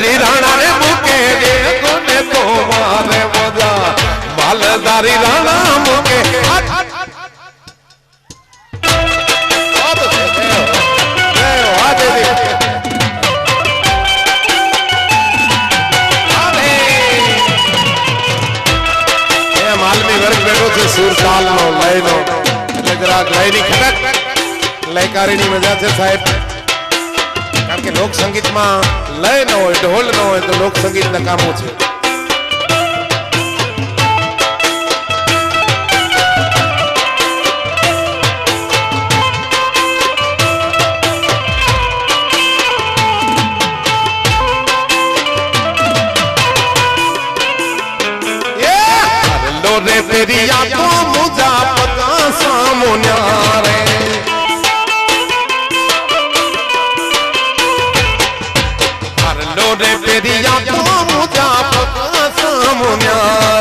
માલધારી રાણા રે મૂકે રે કોને તો મારે મજા માલધારી રાણા મૂકે આ- આ- એ વાહ દેવી. એ માલમી વર્ગ બેઠો છે સુરતાલ નો લય નો એટલે જરાક લયની ખટક લયકારીની મજા છે સાહેબ કારણ કે લોક સંગીતમાં લય ન હોય ઢોલ ન હોય તો લોક સંગીત નકામું છે. રે પેરિયા તો મુજા પકા સામોન્યા mea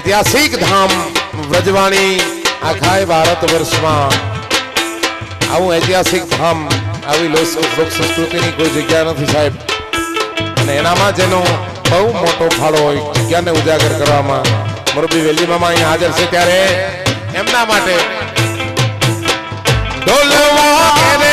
ઐતિહાસિક ધામ વ્રજવાણી આખાય ભારત વર્ષમાં. આવું ઐતિહાસિક ધામ, આવી લોક સંસ્કૃતિની કોઈ જગ્યા નથી સાહેબ. અને એનામાં જેનો બહુ મોટો ફાળો હોય, જગ્યાને ઉજાગર કરવામાં. મોરબી મામા અહીં હાજર છે ત્યારે એમના માટે. ઢોલવા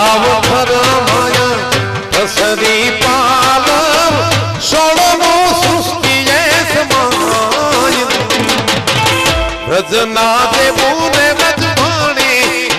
ભાવ ખર માયા સરી પાલ સોળમો સૃષ્ટિએ સમાય રજના દેવું ને વજભાણી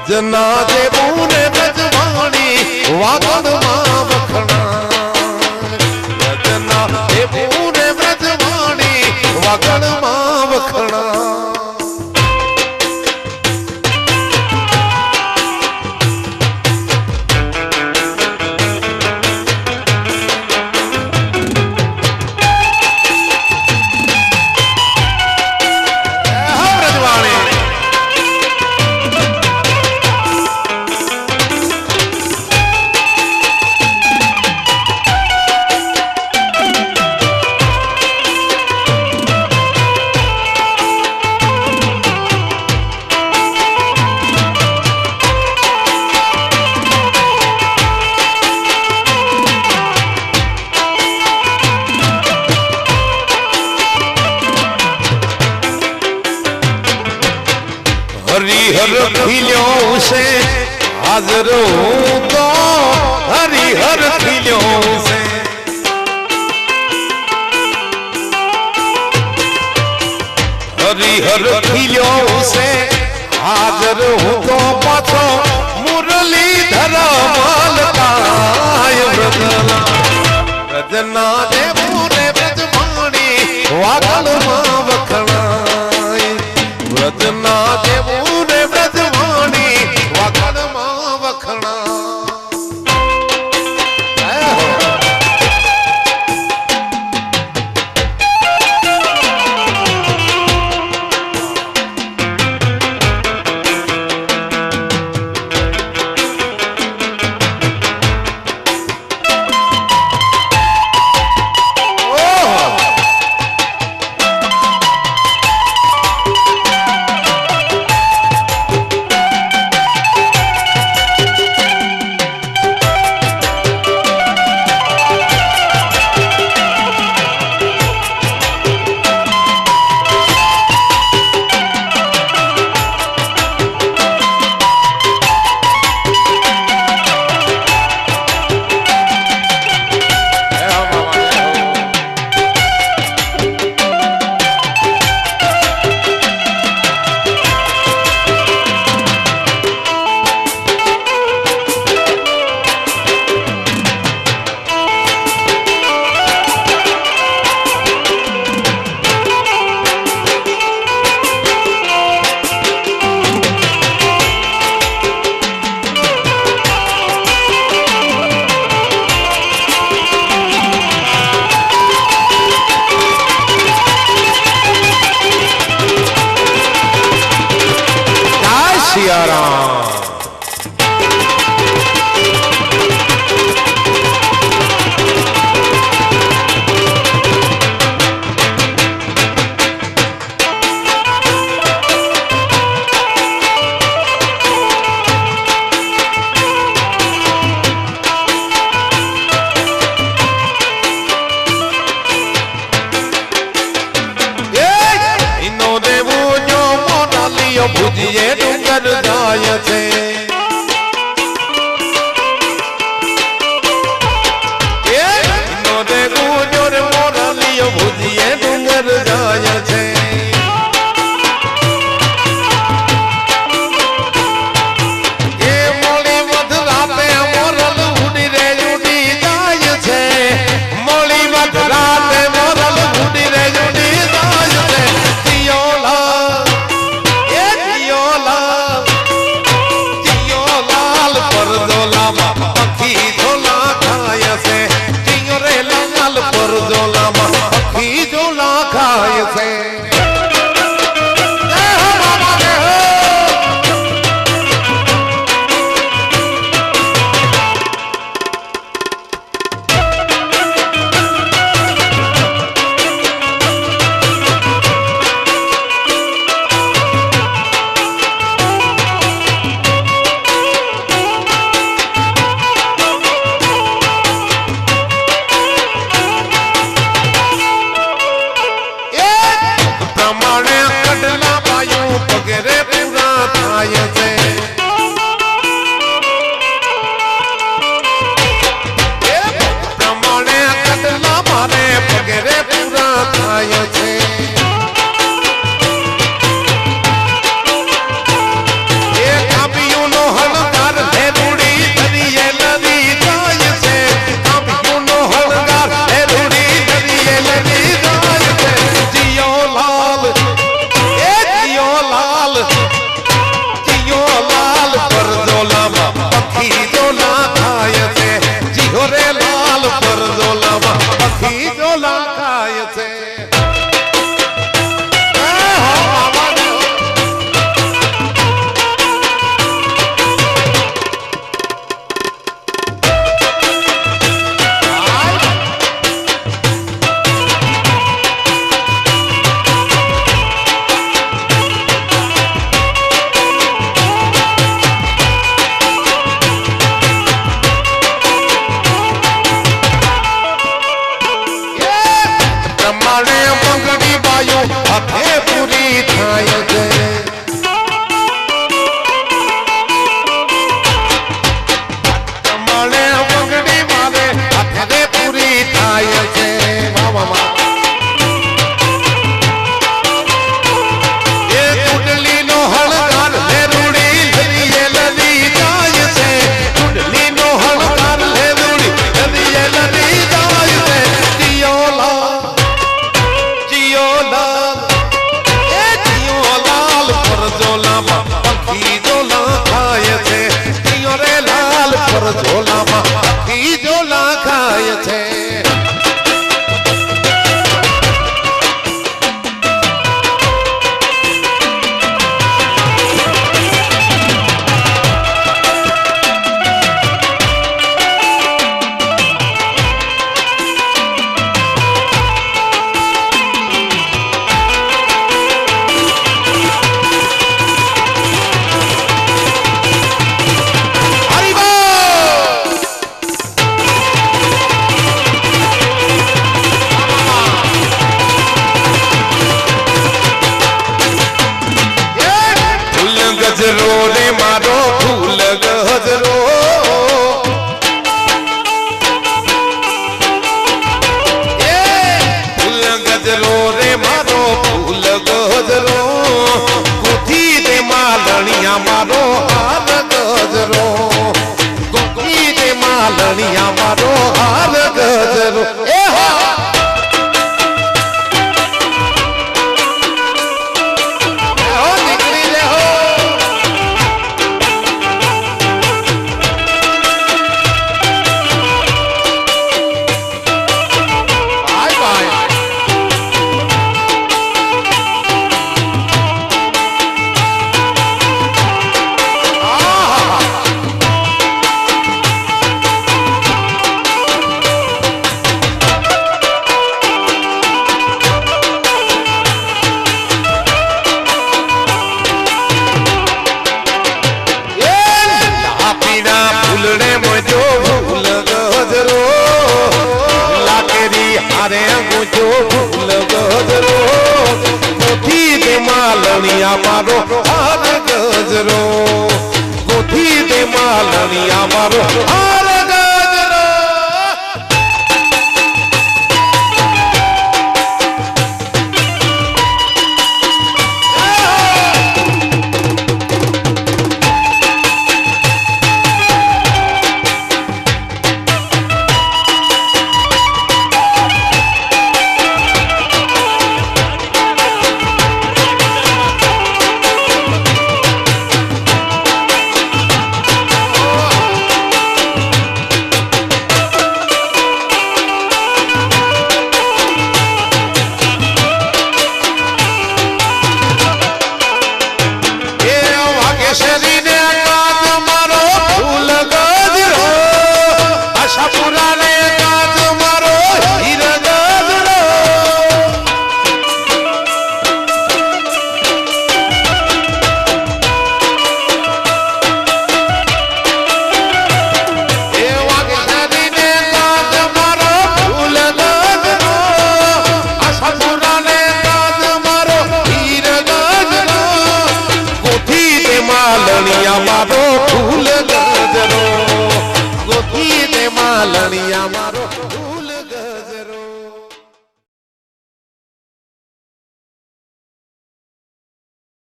ભજના જેવું ஜன்னாதே